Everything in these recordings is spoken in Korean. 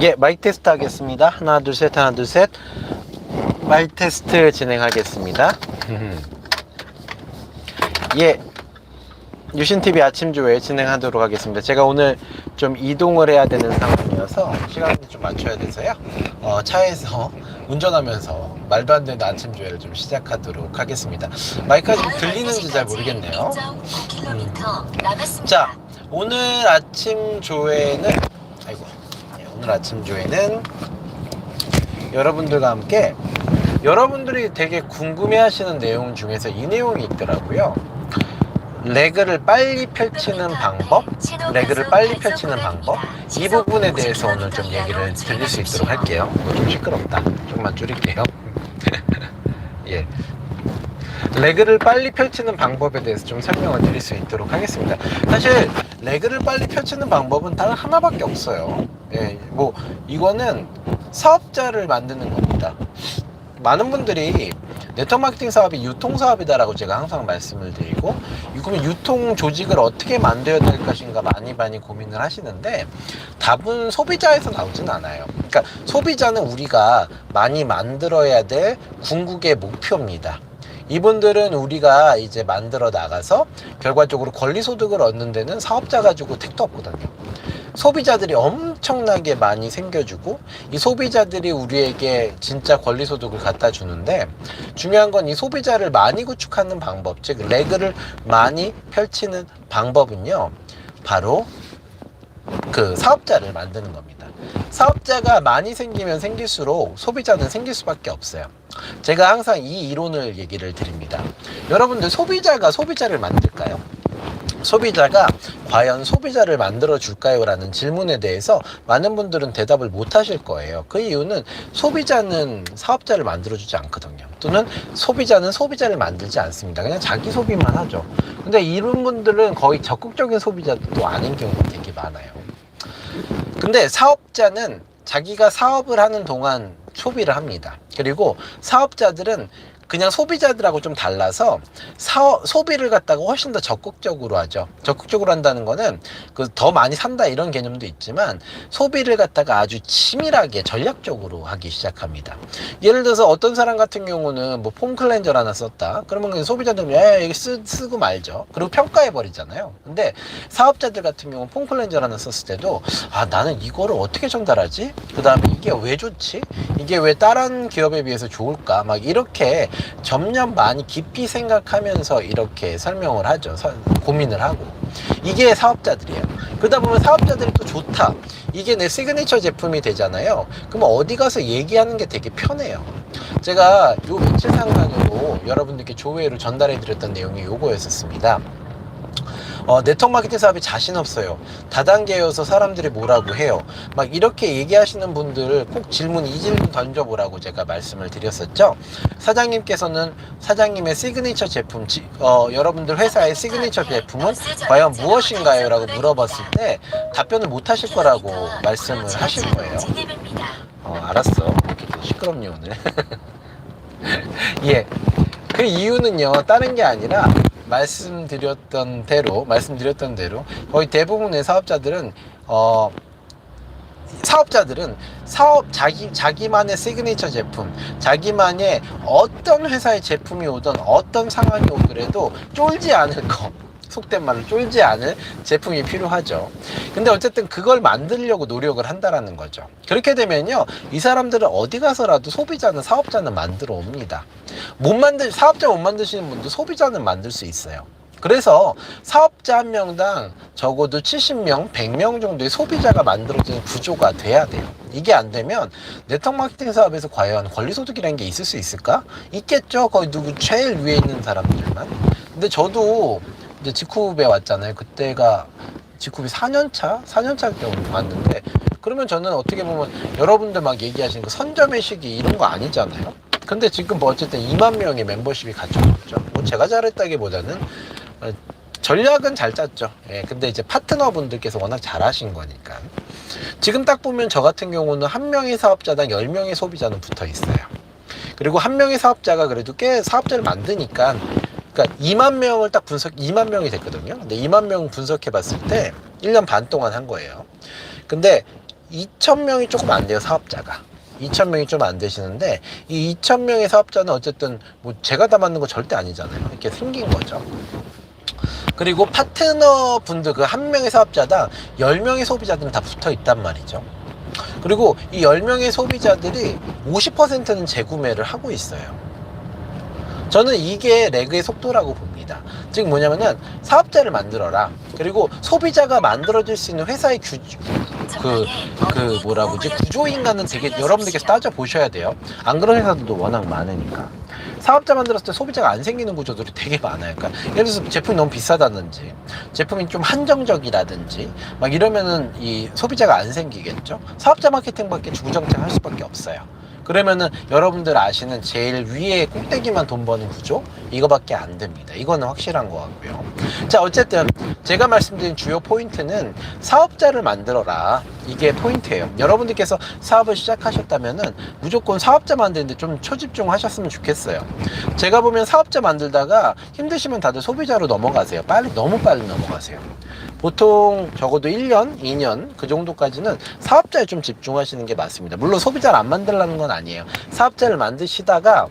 예, 마이크 테스트 하겠습니다. 하나, 둘, 셋, 하나, 둘, 셋. 마이크 테스트 진행하겠습니다. 예, 유신TV 아침 조회 진행하도록 하겠습니다. 제가 오늘 좀 이동을 해야 되는 상황이어서 시간을 좀 맞춰야 돼서요. 어, 차에서 운전하면서 말도 안 되는 아침 조회를 좀 시작하도록 하겠습니다. 마이크가 좀 들리는지 잘 모르겠네요. 음. 자, 오늘 아침 조회는 아이고 예, 오늘 아침 조회는 여러분들과 함께 여러분들이 되게 궁금해하시는 내용 중에서 이 내용이 있더라고요. 레그를 빨리 펼치는 방법, 레그를 빨리 펼치는 방법 이 부분에 대해서 오늘 좀 얘기를 드릴 수 있도록 할게요. 이거 좀 시끄럽다. 조금만 줄일게요. 예. 레그를 빨리 펼치는 방법에 대해서 좀 설명을 드릴 수 있도록 하겠습니다. 사실 레그를 빨리 펼치는 방법은 단 하나밖에 없어요. 예, 뭐 이거는 사업자를 만드는 겁니다. 많은 분들이 네트워크 마케팅 사업이 유통 사업이다라고 제가 항상 말씀을 드리고 그러면 유통 조직을 어떻게 만들어야 될 것인가 많이 많이 고민을 하시는데 답은 소비자에서 나오진 않아요. 그러니까 소비자는 우리가 많이 만들어야 될 궁극의 목표입니다. 이분들은 우리가 이제 만들어 나가서 결과적으로 권리 소득을 얻는 데는 사업자 가지고 택도 없거든요. 소비자들이 엄청나게 많이 생겨주고 이 소비자들이 우리에게 진짜 권리 소득을 갖다 주는데 중요한 건 이 소비자를 많이 구축하는 방법, 즉 레그를 많이 펼치는 방법은요. 바로 그 사업자를 만드는 겁니다. 사업자가 많이 생기면 생길수록 소비자는 생길 수밖에 없어요. 제가 항상 이 이론을 얘기를 드립니다. 여러분들 소비자가 소비자를 만들까요? 소비자가 과연 소비자를 만들어 줄까요? 라는 질문에 대해서 많은 분들은 대답을 못 하실 거예요. 그 이유는 소비자는 사업자를 만들어 주지 않거든요. 또는 소비자는 소비자를 만들지 않습니다. 그냥 자기 소비만 하죠. 근데 이런 분들은 거의 적극적인 소비자도 아닌 경우가 되게 많아요. 근데 사업자는 자기가 사업을 하는 동안 소비를 합니다. 그리고 사업자들은 그냥 소비자들하고 좀 달라서 사 소비를 갖다가 훨씬 더 적극적으로 하죠. 적극적으로 한다는 거는 그 더 많이 산다 이런 개념도 있지만 소비를 갖다가 아주 치밀하게 전략적으로 하기 시작합니다. 예를 들어서 어떤 사람 같은 경우는 뭐 폼 클렌저를 하나 썼다. 그러면 소비자들은 에 이거 쓰, 쓰고 말죠. 그리고 평가해 버리잖아요. 근데 사업자들 같은 경우는 폼 클렌저를 하나 썼을 때도 아 나는 이거를 어떻게 전달하지? 그 다음에 이게 왜 좋지? 이게 왜 다른 기업에 비해서 좋을까? 막 이렇게 점점 많이 깊이 생각하면서 이렇게 설명을 하죠. 서- 고민을 하고. 이게 사업자들이에요. 그러다 보면 사업자들이 또 좋다. 이게 내 시그니처 제품이 되잖아요. 그러면 어디 가서 얘기하는 게 되게 편해요. 제가 요 며칠 상간으로 여러분들께 조회를 전달해 드렸던 내용이 요거였었습니다. 어, 네트워크 마케팅 사업이 자신 없어요. 다단계여서 사람들이 뭐라고 해요. 막 이렇게 얘기하시는 분들 꼭 질문 이 질문 던져보라고 제가 말씀을 드렸었죠. 사장님께서는 사장님의 시그니처 제품, 지- 어, 여러분들 회사의 시그니처 제품은 과연 무엇인가요? 라고 물어봤을 때 답변을 못 하실 거라고 말씀을 하실 거예요. 어, 알았어. 시끄럽니 오늘. 예. 그 이유는요, 다른 게 아니라, 말씀드렸던 대로, 말씀드렸던 대로, 거의 대부분의 사업자들은, 어, 사업자들은 사업, 자기, 자기만의 시그니처 제품, 자기만의 어떤 회사의 제품이 오든 어떤 상황이 오더라도 쫄지 않을 거. 속된 말로 쫄지 않을 제품이 필요하죠. 근데 어쨌든 그걸 만들려고 노력을 한다라는 거죠. 그렇게 되면요, 이 사람들은 어디 가서라도 소비자는 사업자는 만들어 옵니다. 못 만들, 사업자 못 만드시는 분도 소비자는 만들 수 있어요. 그래서 사업자 한 명당 적어도 70명, 100명 정도의 소비자가 만들어지는 구조가 돼야 돼요. 이게 안 되면 네트워크 마케팅 사업에서 과연 권리소득이라는 게 있을 수 있을까? 있겠죠. 거의 누구 제일 위에 있는 사람들만. 근데 저도 이제 직후에 왔잖아요. 그때가 직후비 4년차? 4년차 때 왔는데 그러면 저는 어떻게 보면 여러분들 막 얘기하시는 그 선점의 시기 이런 거 아니잖아요. 근데 지금 뭐 어쨌든 2만 명의 멤버십이 갖춰졌죠. 뭐 제가 잘했다기보다는 어, 전략은 잘 짰죠. 예, 근데 이제 파트너분들께서 워낙 잘하신 거니까. 지금 딱 보면 저 같은 경우는 한 명의 사업자당 10명의 소비자는 붙어 있어요. 그리고 한 명의 사업자가 그래도 꽤 사업자를 만드니까 그러니까 2만 명을 딱 분석 2만 명이 됐거든요. 근데 2만 명 분석해 봤을 때 1년 반 동안 한 거예요. 근데 2,000명이 조금 안 돼요, 사업자가. 2,000명이 좀 안 되시는데, 이 2,000명의 사업자는 어쨌든 뭐 제가 다 맞는 거 절대 아니잖아요. 이렇게 생긴 거죠. 그리고 파트너 분들 그 한 명의 사업자당 10명의 소비자들은 다 붙어 있단 말이죠. 그리고 이 10명의 소비자들이 50%는 재구매를 하고 있어요. 저는 이게 레그의 속도라고 봅니다. 즉 뭐냐면은 사업자를 만들어라. 그리고 소비자가 만들어질 수 있는 회사의 규, 그, 그 뭐라 그러지? 구조인간은 되게 여러분들께서 따져보셔야 돼요. 안 그런 회사들도 워낙 많으니까. 사업자 만들었을 때 소비자가 안 생기는 구조들이 되게 많아요. 그러니까 예를 들어서 제품이 너무 비싸다든지, 제품이 좀 한정적이라든지, 막 이러면은 이 소비자가 안 생기겠죠. 사업자 마케팅밖에 주구장창 할 수밖에 없어요. 그러면은 여러분들 아시는 제일 위에 꼭대기만 돈 버는 구조 이거밖에 안 됩니다. 이거는 확실한 것 같고요. 자 어쨌든 제가 말씀드린 주요 포인트는 사업자를 만들어라 이게 포인트예요. 여러분들께서 사업을 시작하셨다면은 무조건 사업자 만드는데 좀 초집중하셨으면 좋겠어요. 제가 보면 사업자 만들다가 힘드시면 다들 소비자로 넘어가세요. 빨리 너무 빨리 넘어가세요. 보통 적어도 1년, 2년 그 정도까지는 사업자에 좀 집중하시는 게 맞습니다. 물론 소비자를 안 만들라는 건 아니에요. 사업자를 만드시다가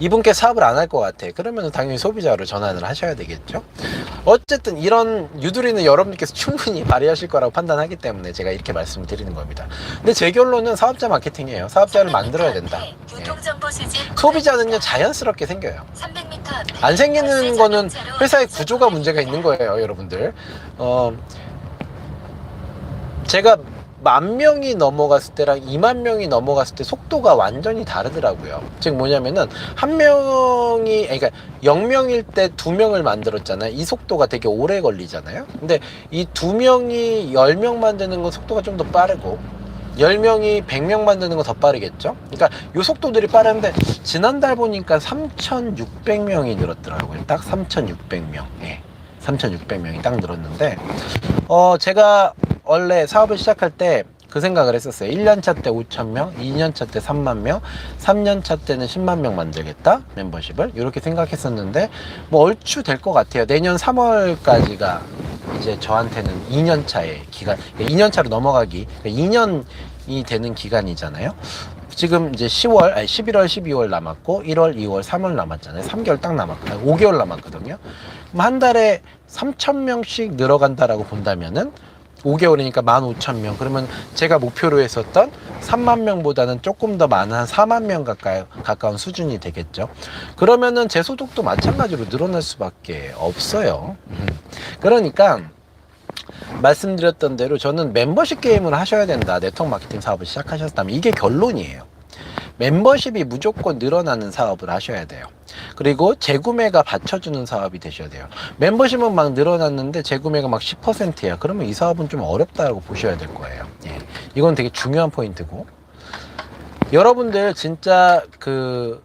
이분께 사업을 안 할 것 같아. 그러면 당연히 소비자로 전환을 하셔야 되겠죠. 어쨌든 이런 유두리는 여러분께서 충분히 발휘하실 거라고 판단하기 때문에 제가 이렇게 말씀을 드리는 겁니다. 근데 제 결론은 사업자 마케팅이에요. 사업자를 만들어야 된다. 예. 소비자는요 자연스럽게 생겨요. 안 생기는 거는 회사의 구조가 문제가 있는 거예요, 여러분들. 어, 제가 만 명이 넘어갔을 때랑 2만 명이 넘어갔을 때 속도가 완전히 다르더라고요. 즉 뭐냐면은 한 명이 그러니까 0명일 때 두 명을 만들었잖아요. 이 속도가 되게 오래 걸리잖아요. 근데 이 두 명이 10명 만드는 건 속도가 좀 더 빠르고 10명이 100명 만드는 거더 빠르겠죠? 그러니까 요 속도들이 빠른데 지난달 보니까 3,600명이 늘었더라고요. 딱 3,600명. 예. 3,600명이 딱 늘었는데 어 제가 원래 사업을 시작할 때 그 생각을 했었어요. 1년차 때 5,000명, 2년차 때 3만 명, 3년차 때는 10만 명 만들겠다, membership을. 이렇게 생각했었는데, 뭐 얼추 될 것 같아요. 내년 3월까지가 이제 저한테는 2년차의 기간, 2년차로 넘어가기, 2년이 되는 기간이잖아요. 지금 이제 10월, 아니 11월, 12월 남았고 1월, 2월, 3월 남았잖아요. 3개월 딱 남았거든요. 5개월 남았거든요. 한 달에 3,000명씩 늘어간다라고 본다면은 5개월이니까 15,000명. 그러면 제가 목표로 했었던 3만 명보다는 조금 더 많은 한 4만 명 가까이, 가까운 수준이 되겠죠. 그러면은 제 소득도 마찬가지로 늘어날 수밖에 없어요. 음. 그러니까 말씀드렸던 대로 저는 멤버십 게임을 하셔야 된다. 네트워크 마케팅 사업을 시작하셨다면 이게 결론이에요. 멤버십이 무조건 늘어나는 사업을 하셔야 돼요. 그리고 재구매가 받쳐주는 사업이 되셔야 돼요. 멤버십은 막 늘어났는데 재구매가 막 10%야. 그러면 이 사업은 좀 어렵다고 보셔야 될 거예요. 예. 이건 되게 중요한 포인트고. 여러분들 진짜 그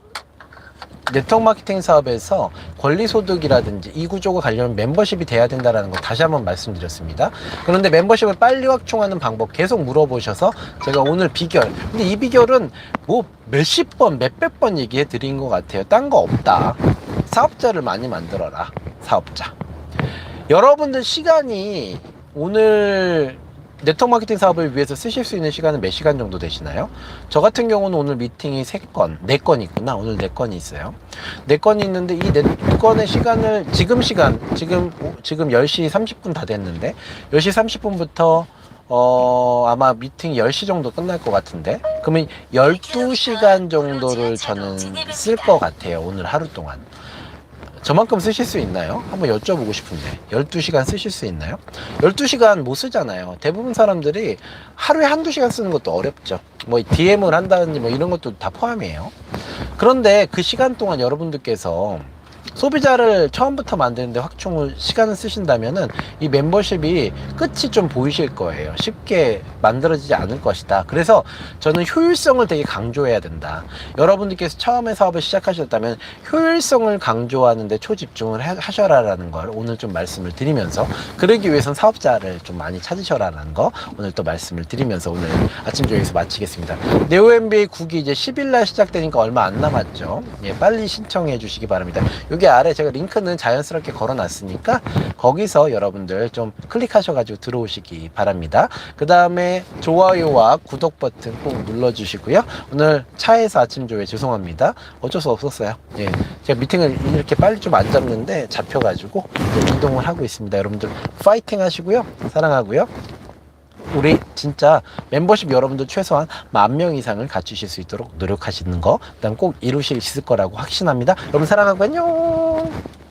네트워크 마케팅 사업에서 권리소득이라든지 이 구조가 가려면 멤버십이 돼야 된다는 거 다시 한번 말씀드렸습니다. 그런데 멤버십을 빨리 확충하는 방법 계속 물어보셔서 제가 오늘 비결. 근데 이 비결은 뭐 몇십 번, 몇백 번 얘기해 드린 것 같아요. 딴 거 없다. 사업자를 많이 만들어라. 사업자. 여러분들 시간이 오늘 네트워크 마케팅 사업을 위해서 쓰실 수 있는 시간은 몇 시간 정도 되시나요? 저 같은 경우는 오늘 미팅이 3건, 4건 있구나. 오늘 4건이 있어요. 4건이 있는데 이 4건의 시간을 지금 시간, 지금, 지금 10시 30분 다 됐는데 10시 30분부터 어, 아마 미팅 10시 정도 끝날 것 같은데 그러면 12시간 정도를 저는 쓸 것 같아요. 오늘 하루 동안. 저만큼 쓰실 수 있나요? 한번 여쭤보고 싶은데 12시간 쓰실 수 있나요? 12시간 못 쓰잖아요 대부분 사람들이 하루에 한두 시간 쓰는 것도 어렵죠 뭐 DM을 한다든지 뭐 이런 것도 다 포함이에요 그런데 그 시간 동안 여러분들께서 소비자를 처음부터 만드는데 확충을 시간을 쓰신다면은 이 멤버십이 끝이 좀 보이실 거예요. 쉽게 만들어지지 않을 것이다. 그래서 저는 효율성을 되게 강조해야 된다. 여러분들께서 처음에 사업을 시작하셨다면 효율성을 강조하는데 초집중을 하- 하셔라라는 걸 오늘 좀 말씀을 드리면서 그러기 위해선 사업자를 좀 많이 찾으셔라라는 거 오늘 또 말씀을 드리면서 오늘 아침 저녁에서 마치겠습니다. 네오 MBA 국이 이제 10일 날 시작되니까 얼마 안 남았죠. 예, 빨리 신청해 주시기 바랍니다. 여기 여기 아래 제가 링크는 자연스럽게 걸어놨으니까 거기서 여러분들 좀 클릭하셔가지고 들어오시기 바랍니다. 그 다음에 좋아요와 구독 버튼 꼭 눌러주시고요. 오늘 차에서 아침 조회 죄송합니다. 어쩔 수 없었어요. 예, 제가 미팅을 이렇게 빨리 좀 안 잡는데 잡혀가지고 이동을 하고 있습니다. 여러분들 파이팅 하시고요. 사랑하고요. 우리 진짜 멤버십 여러분들 최소한 만 명 이상을 갖추실 수 있도록 노력하시는 거, 그다음 꼭 이루실 수 있을 거라고 확신합니다. 여러분 사랑하고 안녕.